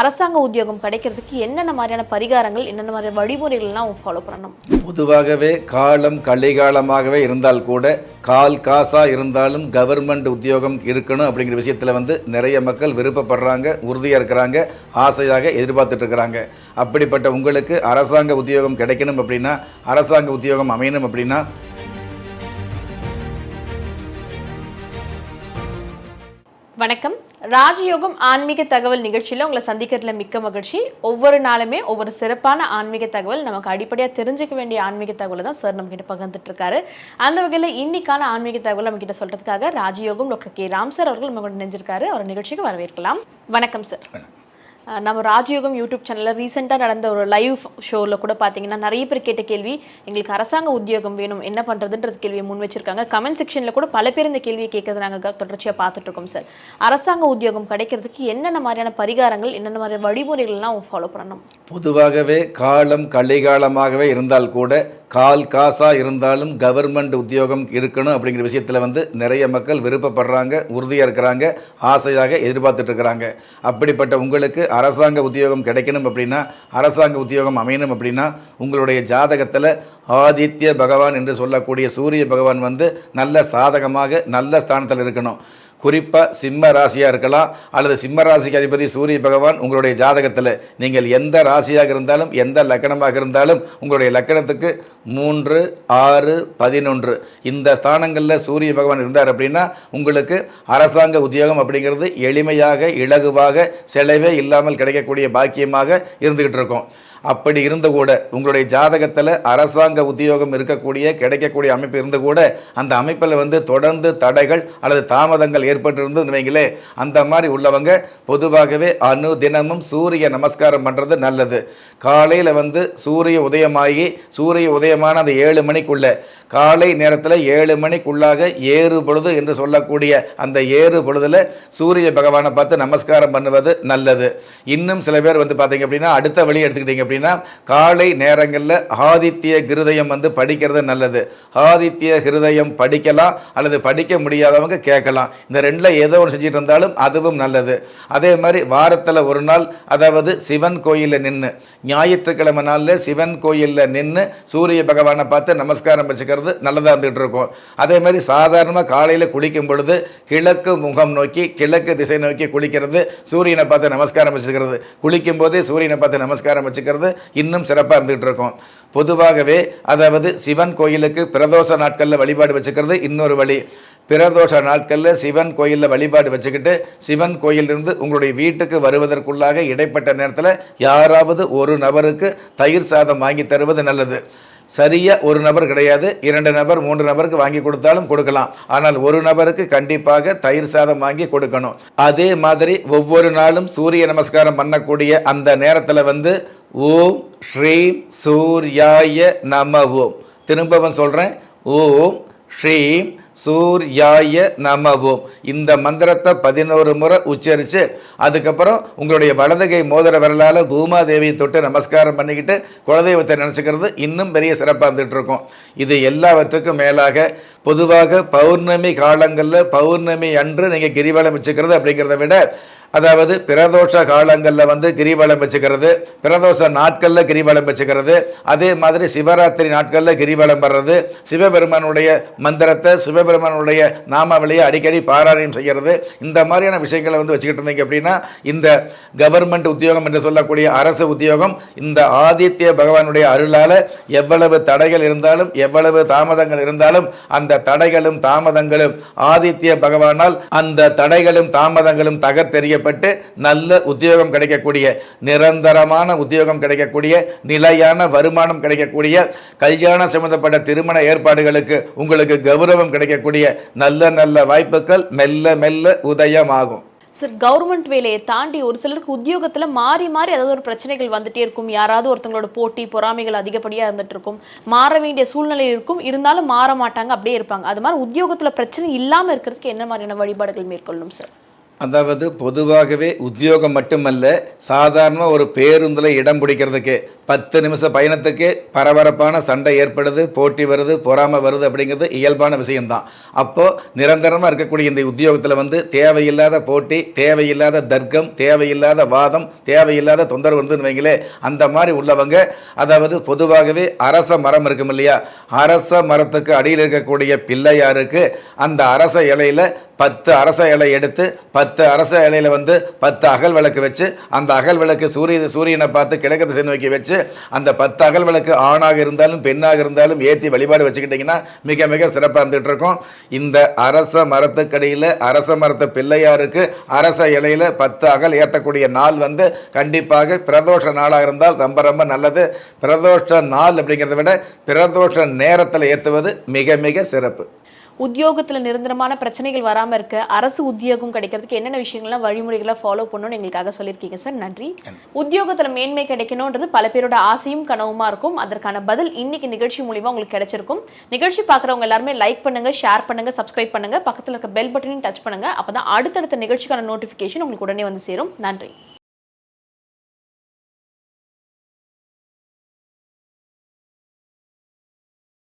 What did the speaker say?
அரசாங்க உத்தியோகம் கிடைக்கிறதுக்கு என்னென்ன மாதிரியான பரிகாரங்கள் என்னென்ன மாதிரியான வழிமுறைகள்லாம் அவங்க ஃபாலோ பண்ணணும்? பொதுவாகவே காலம் கலிகாலமாகவே இருந்தால் கூட கால் காசா இருந்தாலும் கவர்மெண்ட் உத்தியோகம் இருக்கணும் அப்படிங்கிற விஷயத்தில் வந்து நிறைய மக்கள் விருப்பப்படுறாங்க உறுதியாக இருக்கிறாங்க ஆசையாக எதிர்பார்த்துட்டு இருக்கிறாங்க. அப்படிப்பட்ட உங்களுக்கு அரசாங்க உத்தியோகம் கிடைக்கணும் அப்படின்னா அரசாங்க உத்தியோகம் அமையணும் அப்படின்னா வணக்கம். ராஜயோகம் ஆன்மீக தகவல் நிகழ்ச்சியில் உங்களை சந்திக்கிறதுல மிக்க மகிழ்ச்சி. ஒவ்வொரு நாளுமே ஒவ்வொரு சிறப்பான ஆன்மீக தகவல் நமக்கு அடிப்படையாக தெரிஞ்சுக்க வேண்டிய ஆன்மீக தகவலை தான் சார் நம்மகிட்ட பகிர்ந்துட்டு இருக்காரு அந்த வகையில் இன்னைக்கான ஆன்மீக தகவல் நம்ம கிட்ட சொல்றதுக்காக ராஜயோகம் டாக்டர் கே. ராம் சார் அவர்கள் நம்ம கூட நினைஞ்சிருக்காரு அவர் நிகழ்ச்சிக்கு வரவேற்கலாம். வணக்கம் சார். நம்ம ராஜயோகம் யூடியூப் சேனலில் ரீசெண்டாக நடந்த ஒரு லைவ் ஷோவில் கூட பார்த்தீங்கன்னா நிறைய பேர் கேட்ட கேள்வி எங்களுக்கு அரசாங்க உத்தியோகம் வேணும் என்ன பண்ணுறதுன்றது கேள்வியை முன் வச்சிருக்காங்க. கமெண்ட் செக்ஷனில் கூட பல பேர் இந்த கேள்வியை கேட்கறது நாங்கள் தொடர்ச்சியாக பார்த்துட்ருக்கோம் சார் அரசாங்க உத்தியோகம் கிடைக்கிறதுக்கு என்னென்ன மாதிரியான பரிகாரங்கள் என்னென்ன மாதிரியான வழிமுறைகள்லாம் அவங்க ஃபாலோ பண்ணணும்? பொதுவாகவே காலம் கலிகாலமாகவே இருந்தால் கூட கால் காசாக இருந்தாலும் கவர்மெண்ட் உத்தியோகம் இருக்கணும் அப்படிங்கிற விஷயத்தில் வந்து நிறைய மக்கள் விருப்பப்படுறாங்க உறுதியாக இருக்கிறாங்க ஆசையாக எதிர்பார்த்துட்டு இருக்கிறாங்க. அப்படிப்பட்ட உங்களுக்கு அரசாங்க உத்தியோகம் கிடைக்கணும் அப்படின்னா அரசாங்க உத்தியோகம் அமையணும் அப்படின்னா உங்களுடைய ஜாதகத்தில் ஆதித்ய பகவான் என்று சொல்லக்கூடிய சூரிய பகவான் வந்து நல்ல சாதகமாக நல்ல ஸ்தானத்தில் இருக்கணும். குறிப்பாக சிம்ம ராசியாக இருக்கலாம் அல்லது சிம்ம ராசிக்கு அதிபதி சூரிய பகவான் உங்களுடைய ஜாதகத்தில். நீங்கள் எந்த ராசியாக இருந்தாலும் எந்த லக்கணமாக இருந்தாலும் உங்களுடைய லக்கணத்துக்கு மூன்று ஆறு பதினொன்று. இந்த ஸ்தானங்களில் சூரிய பகவான் இருந்தார் அப்படின்னா உங்களுக்கு அரசாங்க உத்தியோகம் அப்படிங்கிறது எளிமையாக இலகுவாக செலவே இல்லாமல் கிடைக்கக்கூடிய பாக்கியமாக இருந்துக்கிட்டு இருக்கும். அப்படி இருந்து கூட உங்களுடைய ஜாதகத்தில் அரசாங்க உத்தியோகம் இருக்கக்கூடிய கிடைக்கக்கூடிய அமைப்பு இருந்து கூட அந்த அமைப்பில் வந்து தொடர்ந்து தடைகள் அல்லது தாமதங்கள் ஏற்பட்டிருந்து வைங்களே அந்த மாதிரி உள்ளவங்க பொதுவாகவே அணு தினமும் சூரிய நமஸ்காரம் பண்ணுறது நல்லது. காலையில் வந்து சூரிய உதயமாகி சூரிய உதயமான அந்த ஏழு மணிக்குள்ளே காலை நேரத்தில் ஏழு மணிக்குள்ளாக ஏறு பொழுது என்று சொல்லக்கூடிய அந்த ஏறு பொழுதில் சூரிய பகவானை பார்த்து நமஸ்காரம் பண்ணுவது நல்லது. இன்னும் சில பேர் வந்து பார்த்தீங்க அப்படின்னா அடுத்த வழி எடுத்துக்கிட்டீங்க அப்படின்னா காலை நேரங்களில் ஆதித்ய கிருதயம் வந்து படிக்கிறது நல்லது. ஆதித்ய ஹிருதயம் படிக்கலாம் அல்லது படிக்க முடியாதவங்க கேட்கலாம். இந்த ரெண்டில் ஏதோ ஒன்று செஞ்சுட்டு இருந்தாலும் அதுவும் நல்லது. அதே மாதிரி வாரத்தில் ஒரு நாள் அதாவது சிவன் கோயிலில் நின்று ஞாயிற்றுக்கிழமை நாளில் சிவன் கோயிலில் நின்று சூரிய பகவானை பார்த்து நமஸ்காரம் வச்சுக்கிறது நல்லதாக இருந்துகிட்டு இருக்கும். அதே மாதிரி சாதாரணமாக காலையில் குளிக்கும் பொழுது கிழக்கு முகம் நோக்கி கிழக்கு திசை நோக்கி குளிக்கிறது சூரியனை பார்த்து நமஸ்காரம் வச்சுக்கிறது. குளிக்கும் போதே சூரியனை பார்த்து நமஸ்காரம் வச்சுக்கிறது இன்னும் சிறப்பாக இருந்துகிட்டு இருக்கும். பொதுவாகவே அதாவது சிவன் கோயிலுக்கு பிரதோஷ நாட்களில் வழிபாடு வச்சுக்கிறது இன்னொரு வழி. பிரதோஷ நாட்களில் சிவன் கோயிலில் வழிபாடு வச்சுக்கிட்டு சிவன் கோயிலிருந்து உங்களுடைய வீட்டுக்கு வருவதற்குள்ளாக இடைப்பட்ட நேரத்தில் யாராவது ஒரு நபருக்கு தயிர் சாதம் வாங்கி தருவது நல்லது. சரியாக ஒரு நபர் கிடையாது. இரண்டு நபர் மூன்று நபருக்கு வாங்கி கொடுத்தாலும் கொடுக்கலாம். ஆனால் ஒரு நபருக்கு கண்டிப்பாக தயிர் சாதம் வாங்கி கொடுக்கணும். அதே மாதிரி ஒவ்வொரு நாளும் சூரிய நமஸ்காரம் பண்ணக்கூடிய அந்த நேரத்தில் வந்து ஓம் ஸ்ரீம் சூர்யாய நம ஓம் திரும்பவும் சொல்கிறேன் ஓம் ஸ்ரீம் சூர்யாய நமவோம் இந்த மந்திரத்தை பதினோரு முறை உச்சரித்து அதுக்கப்புறம் உங்களுடைய வலதுகை மோதிர விரலால் தூமாதேவியை தொட்டு நமஸ்காரம் பண்ணிக்கிட்டு குலதெய்வத்தை நினச்சிக்கிறது இன்னும் பெரிய சிறப்பாக இருந்துகிட்ருக்கோம். இது எல்லாவற்றுக்கும் மேலாக பொதுவாக பௌர்ணமி காலங்களில் பௌர்ணமி அன்று நீங்கள் கிரிவலம் வச்சுக்கிறது அப்படிங்கிறத விட அதாவது பிரதோஷ காலங்களில் வந்து கிரிவலம் வச்சுக்கிறது பிரதோஷ நாட்களில் கிரிவலம் வச்சுக்கிறது அதே மாதிரி சிவராத்திரி நாட்களில் கிரிவலம் வர்றது சிவபெருமானுடைய மந்திரத்தை சிவபெருமானுடைய நாமாவளியை அடிக்கடி பாராயணம் செய்கிறது. இந்த மாதிரியான விஷயங்களை வந்து வச்சுக்கிட்டு இருந்தீங்க அப்படின்னா இந்த கவர்மெண்ட் உத்தியோகம் என்று சொல்லக்கூடிய அரசு உத்தியோகம் இந்த ஆதித்ய பகவானுடைய அருளால் எவ்வளவு தடைகள் இருந்தாலும் எவ்வளவு தாமதங்கள் இருந்தாலும் அந்த தடைகளும் தாமதங்களும் ஆதித்ய பகவானால் அந்த தடைகளும் தாமதங்களும் தகர்த்தெறிய செய்யப்பட்டு நல்ல உத்தியோகம் கிடைக்கக்கூடிய நிரந்தரமான உத்தியோகம் கிடைக்கக்கூடிய நிலையான வருமானம் கிடைக்கக்கூடிய கல்யாணம் சம்பந்தப்பட்ட திருமண ஏற்பாடுகளுக்கு உங்களுக்கு கௌரவம் கிடைக்கக்கூடிய நல்ல நல்ல வாய்ப்புகள் மெல்ல மெல்ல உதயமாகும். சார் கவர்மெண்ட் வேலையை தாண்டி ஒரு சிலருக்கு உத்தியோகத்துல மாறி மாறி ஏதாவது ஒரு பிரச்சனைகள் வந்துட்டே இருக்கும். யாராவது ஒருத்தங்களோட போட்டி பொறாமைகள் அதிகப்படியா இருந்துட்டு இருக்கும். மாற வேண்டிய சூழ்நிலை இருக்கும். இருந்தாலும் மாற மாட்டாங்க அப்படியே இருப்பாங்க. அது மாதிரி உத்தியோகத்துல பிரச்சனை இல்லாம இருக்கிறதுக்கு என்ன மாதிரியான வழிபாடுகள் மேற்கொள்ளும் சார் அதாவது பொதுவாகவே உத்தியோகம் மட்டுமல்ல சாதாரண ஒரு பேருந்தில் இடம் பிடிக்கிறதுக்கு பத்து நிமிஷ பயணத்துக்கு பரபரப்பான சண்டை ஏற்படுது போட்டி வருது பொறாமை வருது அப்படிங்கிறது இயல்பான விஷயம்தான். அப்போது நிரந்தரமாக இருக்கக்கூடிய இந்த உத்தியோகத்தில் வந்து தேவையில்லாத போட்டி தேவையில்லாத தர்க்கம் தேவையில்லாத வாதம் தேவையில்லாத தொந்தரவு இருந்துன்னு வைங்களே அந்த மாதிரி உள்ளவங்க அதாவது பொதுவாகவே அரச மரம் இருக்கும் இல்லையா அரச மரத்துக்கு அடியில் இருக்கக்கூடிய பிள்ளையாருக்கு அந்த அரச இலையில பத்து அரச இலை எடுத்து பத்து பத்து அரச இலையில் வந்து பத்து அகல் விளக்கு வச்சு அந்த அகல் விளக்கு சூரிய சூரியனை பார்த்து கிழக்கு திசை நோக்கி வச்சு அந்த பத்து அகல் விளக்கு ஆணாக இருந்தாலும் பெண்ணாக இருந்தாலும் ஏற்றி வழிபாடு வச்சுக்கிட்டிங்கன்னா மிக மிக சிறப்பாக இருந்துகிட்டு இருக்கும் இந்த அரச மரத்துக்கடியில் அரச மரத்து பிள்ளையாருக்கு அரச இலையில பத்து அகல் ஏற்றக்கூடிய நாள் வந்து கண்டிப்பாக பிரதோஷ நாளாக இருந்தால் ரொம்ப ரொம்ப நல்லது. பிரதோஷ நாள் அப்படிங்கிறத விட பிரதோஷ நேரத்தில் ஏற்றுவது மிக மிக சிறப்பு. உத்தியோகத்துல நிரந்தரமான பிரச்சனைகள் வராம இருக்க அரசு உத்தியோகம் கிடைக்கிறதுக்கு என்னென்ன விஷயங்கள்லாம் வழிமுறைகளை ஃபாலோ பண்ணணும்னு எங்களுக்காக சொல்லியிருக்கீங்க சார் நன்றி. உத்தியோகத்துல மேன்மை கிடைக்கணுன்றது பல பேரோட ஆசையும் கனவுமா இருக்கும். அதற்கான பதில் இன்னைக்கு நிகழ்ச்சி மூலியமா உங்களுக்கு கிடைச்சிருக்கும். நிகழ்ச்சி பார்க்குறவங்க எல்லாருமே லைக் பண்ணுங்க ஷேர் பண்ணுங்க சப்ஸ்கிரைப் பண்ணுங்க. பக்கத்துல இருக்க பெல் பட்டனையும் டச் பண்ணுங்க. அப்பதான் அடுத்தடுத்த நிகழ்ச்சிக்கான நோட்டிஃபிகேஷன் உங்களுக்கு உடனே வந்து சேரும். நன்றி.